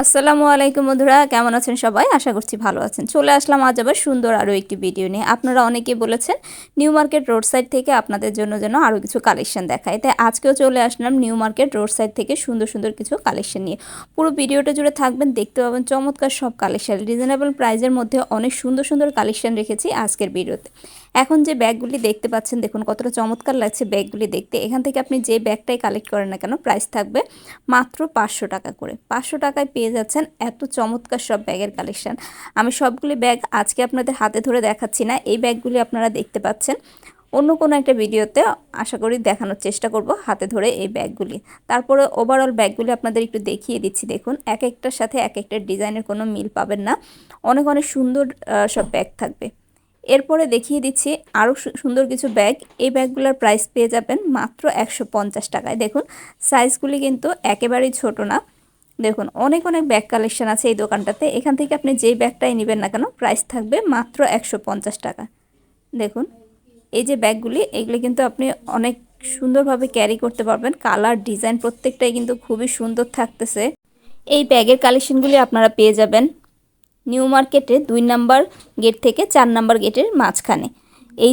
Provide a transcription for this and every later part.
আসসালামু আলাইকুম বন্ধুরা, কেমন আছেন সবাই? আশা করছি ভালো আছেন। চলে আসলাম আজ আবার সুন্দর আরও একটি ভিডিও নিয়ে। আপনারা অনেকে বলেছেন, নিউ মার্কেট রোড সাইড থেকে আপনাদের জন্য যেন আরও কিছু কালেকশন দেখায়। তাই আজকেও চলে আসলাম নিউ মার্কেট রোড সাইড থেকে সুন্দর সুন্দর কিছু কালেকশন নিয়ে। পুরো ভিডিওটা জুড়ে থাকবেন, দেখতে পাবেন চমৎকার সব কালেকশন রিজনেবল প্রাইজের মধ্যে অনেক সুন্দর সুন্দর কালেকশন রেখেছি আজকের ভিডিওতে এখন যে ব্যাগগুলি দেখতে পাচ্ছেন, দেখুন কতটা চমৎকার লাগছে ব্যাগগুলি দেখতে। এখান থেকে আপনি যে ব্যাগটাই কালেক্ট করেন না কেন প্রাইস থাকবে মাত্র পাঁচশো টাকা করে। পাঁচশো টাকায় পেয়ে যাচ্ছেন এত চমৎকার সব ব্যাগের কালেকশান আমি সবগুলি ব্যাগ আজকে আপনাদের হাতে ধরে দেখাচ্ছি না, এই ব্যাগগুলি আপনারা দেখতে পাচ্ছেন। অন্য কোনো একটা ভিডিওতে আশা করি দেখানোর চেষ্টা করব হাতে ধরে এই ব্যাগগুলি। তারপরে ওভারঅল ব্যাগগুলি আপনাদের একটু দেখিয়ে দিচ্ছি, দেখুন। এক একটার সাথে এক একটা ডিজাইনের কোনো মিল পাবেন না। অনেক অনেক সুন্দর সব ব্যাগ থাকবে। এরপরে দেখিয়ে দিচ্ছি আরও সুন্দর কিছু ব্যাগ। এই ব্যাগগুলোর প্রাইস পেয়ে যাবেন মাত্র একশো পঞ্চাশ টাকায়। দেখুন সাইজগুলি কিন্তু একেবারেই ছোট না। দেখুন, অনেক অনেক ব্যাগ কালেকশন আছে এই দোকানটাতে। এখান থেকে আপনি যেই ব্যাগটাই নেবেন না কেন প্রাইস থাকবে মাত্র একশো পঞ্চাশ টাকা। দেখুন, এই যে ব্যাগগুলি, এগুলি কিন্তু আপনি অনেক সুন্দরভাবে ক্যারি করতে পারবেন। কালার ডিজাইন প্রত্যেকটাই কিন্তু খুবই সুন্দর থাকতেছে। এই ব্যাগের কালেকশনগুলি আপনারা পেয়ে যাবেন। নিউ মার্কেটে দুই নাম্বার গেট থেকে চার নাম্বার গেটের মাঝখানে। এই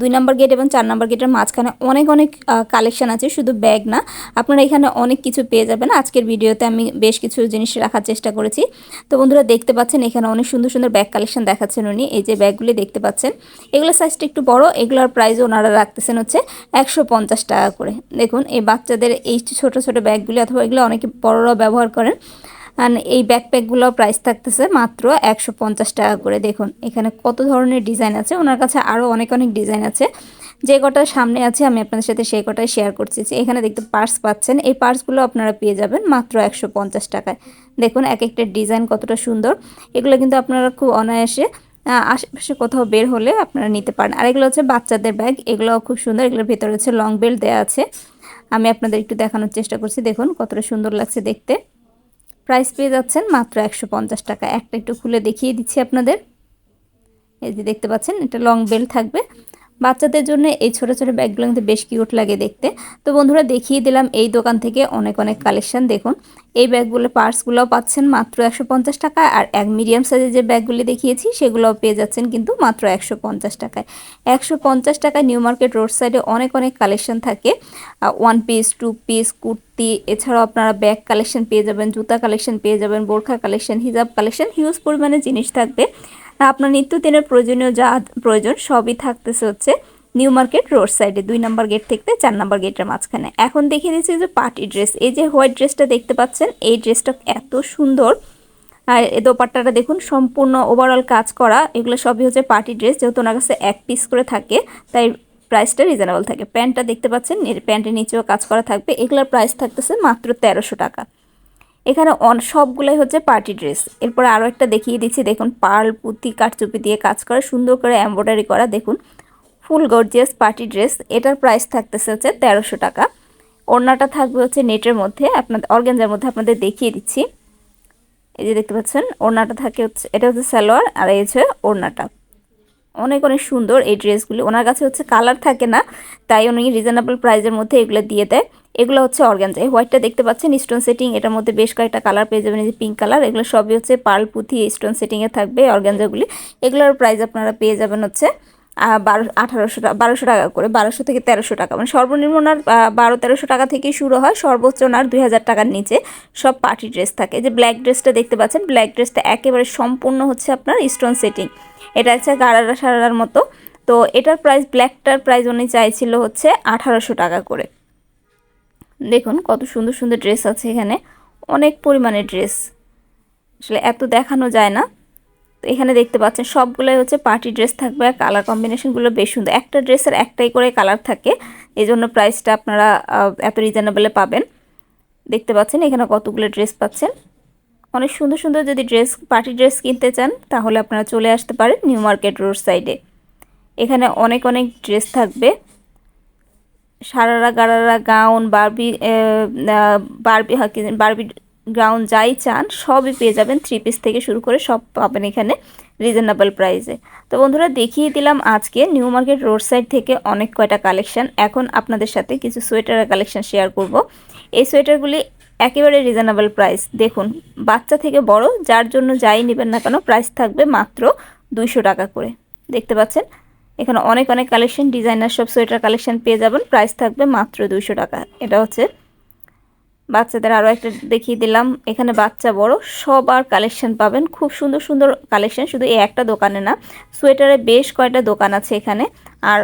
দুই নাম্বার গেট এবং চার নাম্বার গেটের মাঝখানে অনেক অনেক কালেকশন আছে, শুধু ব্যাগ না। আপনারা এখানে অনেক কিছু পেয়ে যাবেন। আজকের ভিডিওতে আমি বেশ কিছু জিনিস রাখার চেষ্টা করেছি। তো বন্ধুরা দেখতে পাচ্ছেন, এখানে অনেক সুন্দর সুন্দর ব্যাগ কালেকশন দেখাচ্ছেন উনি। এই যে ব্যাগগুলি দেখতে পাচ্ছেন। এগুলোর সাইজটা একটু বড়, এগুলোর প্রাইস ওনারা রাখতেছেন হচ্ছে একশো পঞ্চাশ টাকা করে। দেখুন, এই বাচ্চাদের এই ছোট ছোট ব্যাগগুলি অথবা এগুলো অনেকে বড়রাও ব্যবহার করেন। এই ব্যাকপ্যাকগুলোর প্রাইস থাকতেছে মাত্র একশো পঞ্চাশ টাকা করে। দেখুন, এখানে কত ধরনের ডিজাইন আছে। ওনার কাছে আরও অনেক অনেক ডিজাইন আছে। যে কটা সামনে আছে, আমি আপনাদের সাথে সেই কটাই শেয়ার করছি। এখানে দেখতে পার্স পাচ্ছেন, এই পার্সগুলো আপনারা পেয়ে যাবেন মাত্র একশো পঞ্চাশ টাকায়। দেখুন এক একটা ডিজাইন কতটা সুন্দর। এগুলো কিন্তু আপনারা খুব অনায়াসে আশেপাশে কোথাও বের হলে আপনারা নিতে পারেন। আর এগুলো হচ্ছে বাচ্চাদের ব্যাগ এগুলোও খুব সুন্দর। এগুলোর ভেতরে হচ্ছে লং বেল্ট দেওয়া আছে। আমি আপনাদের একটু দেখানোর চেষ্টা করছি। দেখুন, কতটা সুন্দর লাগছে দেখতে। প্রাইস পেয়ে যাচ্ছেন মাত্র একশো পঞ্চাশ টাকা। একটা একটু খুলে দেখিয়ে দিচ্ছি আপনাদের। এই যে দেখতে পাচ্ছেন, এটা লং বেল্ট থাকবে। বাচ্চাদের জন্য এই ছোটো ছোটো ব্যাগগুলো কিন্তু বেশ কিউট লাগে দেখতে। তো বন্ধুরা, দেখিয়ে দিলাম এই দোকান থেকে অনেক অনেক কালেকশান দেখুন এই ব্যাগগুলো পার্সগুলোও পাচ্ছেন মাত্র একশো পঞ্চাশ টাকা আর এক মিডিয়াম সাইজের যে ব্যাগগুলি দেখিয়েছি, সেগুলোও পেয়ে যাচ্ছেন কিন্তু মাত্র একশো পঞ্চাশ টাকায়। একশো পঞ্চাশ টাকায় নিউ মার্কেট রোড সাইডে অনেক অনেক কালেকশন থাকে। One piece two piece kurti, এছাড়াও আপনারা ব্যাগ কালেকশন পেয়ে যাবেন, জুতা কালেকশন পেয়ে যাবেন, বোরখা কালেকশন, হিজাব কালেকশন হিউজ পরিমাণে জিনিস থাকবে। আপনার নিত্যদিনের প্রয়োজনীয় যা প্রয়োজন সবই থাকতেছে হচ্ছে নিউ মার্কেট রোড সাইডে, দুই নাম্বার গেট থেকে চার নাম্বার গেটের মাঝখানে। এখন দেখিয়ে দিচ্ছি যে পার্টি ড্রেস। এই যে হোয়াইট ড্রেসটা দেখতে পাচ্ছেন, এই ড্রেসটা এত সুন্দর। আর এই দোপাট্টাটা দেখুন, সম্পূর্ণ ওভারঅল কাজ করা। এগুলো সবই হচ্ছে পার্টি ড্রেস, যেহেতু ওনার কাছে এক পিস করে থাকে, তাই প্রাইসটা রিজনেবল থাকে। প্যান্টটা দেখতে পাচ্ছেন প্যান্টের নিচেও কাজ করা থাকবে। এগুলোর প্রাইস থাকতেছে মাত্র তেরোশো টাকা। এখানে অন, সবগুলোই হচ্ছে পার্টি ড্রেস। এরপর আরও একটা দেখিয়ে দিচ্ছি, দেখুন, পার্ল, পুঁতি, কাঠচুপি দিয়ে কাজ করা, সুন্দর করে এম্ব্রয়ডারি করা, দেখুন। ফুল গর্জিয়াস পার্টি ড্রেস, এটার প্রাইস থাকতেছে হচ্ছে তেরোশো টাকা। ওড়নাটা থাকবে হচ্ছে নেটের মধ্যে, আপনাদের অর্গ্যানজার মধ্যে আপনাদের দেখিয়ে দিচ্ছি। এই যে দেখতে পাচ্ছেন, ওড়নাটা থাকে হচ্ছে, এটা হচ্ছে সালোয়ার আর এই হচ্ছে ওড়নাটা। অনেক অনেক সুন্দর এই ড্রেসগুলি। ওনার কাছে হচ্ছে কালার থাকে না, তাই উনি রিজনেবল প্রাইসের মধ্যে এগুলো দিয়ে দেয়। এগুলো হচ্ছে অর্গানজা এই হোয়াইটটা দেখতে পাচ্ছেন, স্টোন সেটিং, এটার মধ্যে বেশ কয়েকটা কালার পেয়ে যাবেন, এই যে পিঙ্ক কালার। এগুলো সবই হচ্ছে পার্ল পুঁথি স্টোন সেটিংয়ে থাকবে অর্গানজাগুলি এগুলোর প্রাইস আপনারা পেয়ে যাবেন হচ্ছে আঠারোশো টাকা, বারোশো টাকা করে, বারোশো থেকে তেরোশো টাকা। মানে সর্বনিম্ন ওনার বারো, তেরোশো টাকা থেকেই শুরু হয়। সর্বোচ্চ ওনার দুই হাজার টাকার নিচে সব পার্টি ড্রেস থাকে। যে ব্ল্যাক ড্রেসটা দেখতে পাচ্ছেন, ব্ল্যাক ড্রেসটা একেবারে সম্পূর্ণ হচ্ছে আপনার স্টোন সেটিং এটা হচ্ছে গাড়ারা সারার মতো। তো এটার প্রাইস ব্ল্যাকটার প্রাইস উনি চাইছিল হচ্ছে আঠারোশো টাকা করে। দেখুন কত সুন্দর সুন্দর ড্রেস আছে এখানে। অনেক পরিমাণে ড্রেস আসলে এত দেখানো যায় না। এখানে দেখতে পাচ্ছেন সবগুলোই হচ্ছে পার্টি ড্রেস থাকবে আর কালার কম্বিনেশনগুলো বেশ সুন্দর। একটা ড্রেসের একটাই করে কালার থাকে। এই জন্য প্রাইসটা আপনারা এত রিজনেবলে পাবেন। দেখতে পাচ্ছেন এখানে কতগুলো ড্রেস পাচ্ছেন। অনেক সুন্দর সুন্দর যদি ড্রেস পার্টি ড্রেস কিনতে চান, তাহলে আপনারা চলে আসতে পারেন নিউ মার্কেট রোড সাইডে এখানে অনেক অনেক ড্রেস থাকবে। Sharara gharara gown Barbie Barbie Barbie ground যাই চান, সবই পেয়ে যাবেন থ্রি পিস থেকে শুরু করে সব পাবেন এখানে রিজনেবল প্রাইসে তো বন্ধুরা, দেখিয়ে দিলাম আজকে নিউ মার্কেট রোড সাইড থেকে অনেক কয়টা কালেকশন এখন আপনাদের সাথে কিছু সোয়েটারের কালেকশান শেয়ার করব। এই সোয়েটারগুলি একেবারে রিজনেবল প্রাইস দেখুন, বাচ্চা থেকে বড়, যার জন্য যাই নেবেন না কেন প্রাইস থাকবে মাত্র দুইশো টাকা করে। দেখতে পাচ্ছেন? এখানে অনেক অনেক কালেকশন ডিজাইনার সব সোয়েটার কালেকশন পেয়ে যাবেন প্রাইস থাকবে মাত্র দুইশো টাকা। এটা হচ্ছে বাচ্চাদের আরও একটা দেখিয়ে দিলাম। এখানে বাচ্চা বড়, সবার কালেকশন পাবেন। খুব সুন্দর সুন্দর কালেকশন শুধু এই একটা দোকানে না। সোয়েটারে বেশ কয়েকটা দোকান আছে এখানে। আর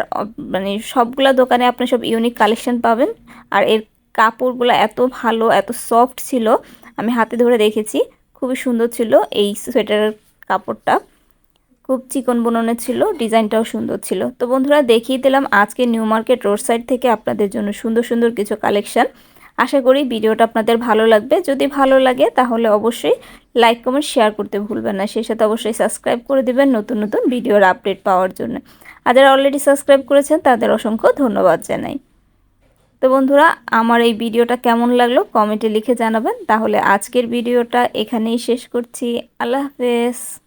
মানে সবগুলা দোকানে আপনি সব ইউনিক কালেকশন পাবেন। আর এর কাপড়গুলো এত ভালো, এত সফট ছিল, আমি হাতে ধরে দেখেছি। খুবই সুন্দর ছিল এই সোয়েটারের কাপড়টা। খুব চিকন বুননের ছিল, ডিজাইনটাও সুন্দর ছিল। তো বন্ধুরা, দেখিয়ে দিলাম আজকে নিউ মার্কেট রোড সাইড থেকে আপনাদের জন্য সুন্দর সুন্দর কিছু কালেকশন আশা করি ভিডিওটা আপনাদের ভালো লাগবে। যদি ভালো লাগে, তাহলে অবশ্যই লাইক, কমেন্ট, শেয়ার করতে ভুলবেন না। সেই সাথে অবশ্যই সাবস্ক্রাইব করে দিবেন নতুন নতুন ভিডিওর আপডেট পাওয়ার জন্য। আর যারা অলরেডি সাবস্ক্রাইব করেছেন, তাদের অসংখ্য ধন্যবাদ জানাই। তো বন্ধুরা, আমার এই ভিডিওটা কেমন লাগল কমেন্টে লিখে জানাবেন। তাহলে আজকের ভিডিওটা এখানেই শেষ করছি। আল্লাহ হাফেজ।